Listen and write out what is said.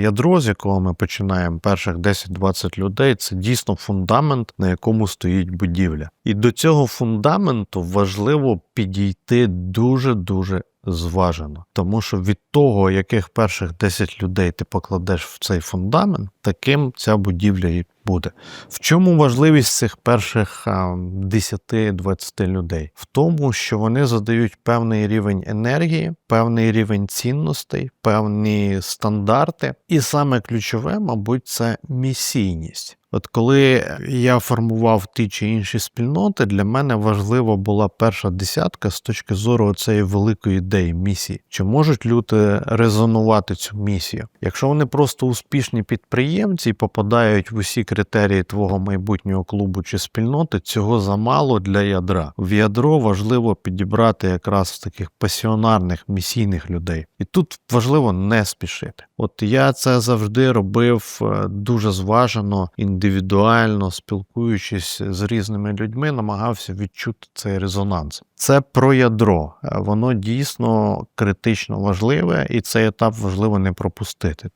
Ядро, з якого ми починаємо перших 10-20 людей, це дійсно фундамент, на якому стоїть будівля. І до цього фундаменту важливо підійти дуже дуже зважено, тому що від того, яких перших 10 людей ти покладеш в цей фундамент, таким ця будівля і буде. В чому важливість цих перших 10-20 людей? В тому, що вони задають певний рівень енергії, певний рівень цінностей, певні стандарти, і саме ключове, мабуть, це місійність. От коли я формував ті чи інші спільноти, для мене важлива була перша десятка з точки зору цієї великої ідеї місії. Чи можуть люди резонувати цю місію? Якщо вони просто успішні підприємці і попадають в усі критерії твого майбутнього клубу чи спільноти, цього замало для ядра. В ядро важливо підібрати якраз таких пасіонарних місійних людей. І тут важливо не спішити. От я це завжди робив е, дуже зважено, індивідуально, спілкуючись з різними людьми, намагався відчути цей резонанс. Це про ядро. Е, Воно дійсно критично важливе, і цей етап важливо не пропустити.